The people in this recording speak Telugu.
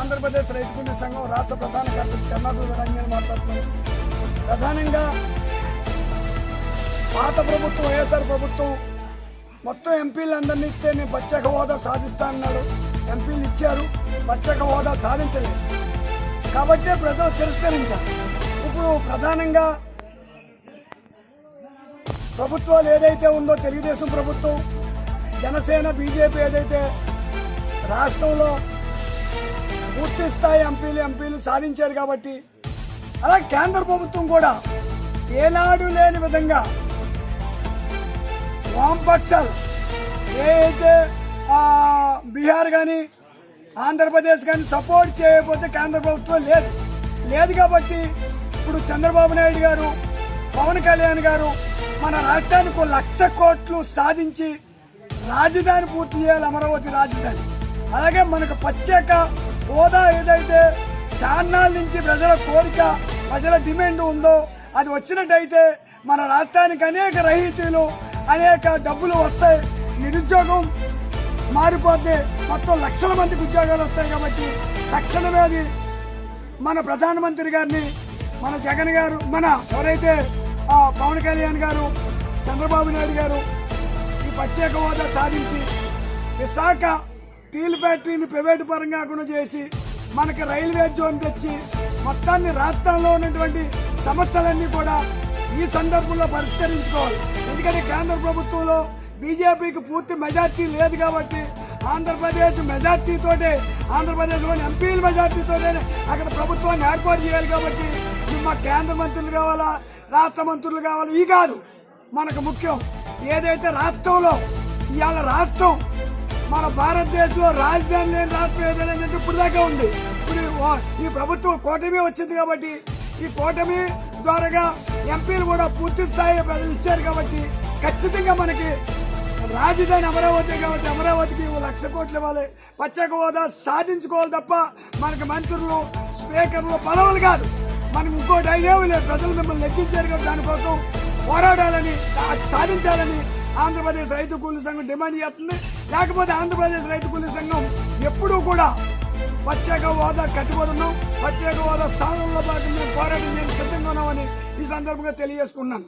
ఆంధ్రప్రదేశ్ రైతు సంఘం రాష్ట్ర ప్రధాన కార్యదర్శి కర్ణాటక రంజన్ మాట్లాడుతున్నాను ప్రధానంగా పాత ప్రభుత్వం వైఎస్ఆర్ ప్రభుత్వం మొత్తం ఎంపీలందరినీ ఇస్తే నేను ప్రత్యేక హోదా సాధిస్తా అన్నాడు. ఎంపీలు ఇచ్చారు ప్రత్యేక హోదా సాధించలేదు. కాబట్టే ప్రజలు తిరస్కరించారు. ఇప్పుడు ప్రధానంగా ప్రభుత్వాలు ఏదైతే ఉందో తెలుగుదేశం ప్రభుత్వం జనసేన బీజేపీ ఏదైతే రాష్ట్రంలో పూర్తి స్థాయి ఎంపీలు ఎంపీలు సాధించారు కాబట్టి అలా కేంద్ర ప్రభుత్వం కూడా ఏనాడు లేని విధంగా వామపక్షాలు ఏ అయితే బీహార్ కానీ ఆంధ్రప్రదేశ్ కానీ సపోర్ట్ చేయకపోతే కేంద్ర ప్రభుత్వం లేదు. లేదు కాబట్టి ఇప్పుడు చంద్రబాబు నాయుడు గారు పవన్ కళ్యాణ్ గారు మన రాష్ట్రానికి లక్ష కోట్లు సాధించి రాజధాని పూర్తి చేయాలి అమరావతి రాజధాని. అలాగే మనకు ప్రత్యేక హోదా ఏదైతే చాన్నాల నుంచి ప్రజల కోరిక ప్రజల డిమాండ్ ఉందో అది వచ్చినట్టయితే మన రాష్ట్రానికి అనేక రహితీలు అనేక డబ్బులు వస్తాయి. నిరుద్యోగం మారిపోతే మొత్తం లక్షల మందికి ఉద్యోగాలు వస్తాయి కాబట్టి తక్షణమే అది మన ప్రధానమంత్రి గారిని మన జగన్ గారు మన ఎవరైతే ఆ, పవన్ కళ్యాణ్ గారు చంద్రబాబు నాయుడు గారు ఈ ప్రత్యేక హోదా సాధించి విశాఖ స్టీల్ ఫ్యాక్టరీని ప్రైవేటు పరం కాకుండా చేసి మనకి రైల్వే జోన్ తెచ్చి మొత్తాన్ని రాష్ట్రంలో ఉన్నటువంటి సమస్యలన్నీ కూడా ఈ సందర్భంలో పరిష్కరించుకోవాలి. ఎందుకంటే కేంద్ర ప్రభుత్వంలో బీజేపీకి పూర్తి మెజార్టీ లేదు కాబట్టి ఆంధ్రప్రదేశ్ మెజార్టీతోటే ఆంధ్రప్రదేశ్లోని ఎంపీల మెజార్టీతోనే అక్కడ ప్రభుత్వాన్ని ఏర్పాటు చేయాలి కాబట్టి మా కేంద్ర మంత్రులు కావాలా రాష్ట్ర మంత్రులు కావాలా ఈ కాదు. మనకు ముఖ్యం ఏదైతే రాష్ట్రంలో ఇవాళ రాష్ట్రం మన భారతదేశంలో రాజధాని లేని రాష్ట్రం ఏదైనా అంటే ఇప్పుడు దాకా ఉంది. ఇప్పుడు ఈ వా- ఈ ప్రభుత్వం కూటమి వచ్చింది కాబట్టి ఈ కూటమి ద్వారాగా ఎంపీలు కూడా పూర్తి స్థాయి ప్రజలు ఇచ్చారు కాబట్టి ఖచ్చితంగా మనకి రాజధాని అమరావతి కాబట్టి అమరావతికి ఓ లక్ష కోట్లు ఇవ్వాలి. ప్రత్యేక హోదా సాధించుకోవాలి తప్ప మనకి మంత్రులు స్పీకర్లు పదవులు కాదు. మనకి ఇంకోటి అయ్యేవి లేదు. ప్రజలు మిమ్మల్ని లెక్కించారు కాబట్టి దానికోసం పోరాడాలని సాధించాలని ఆంధ్రప్రదేశ్ రైతు కూలీ సంఘం డిమాండ్ చేస్తుంది. లేకపోతే ఆంధ్రప్రదేశ్ రైతు కూలీ సంఘం ఎప్పుడూ కూడా ప్రత్యేక హోదా కట్టుబడున్నాం ప్రత్యేక హోదా స్థానంలో భాగంగా మేము పోరాటం చేయడానికి సిద్ధంగా ఉన్నామని ఈ సందర్భంగా తెలియజేసుకున్నాను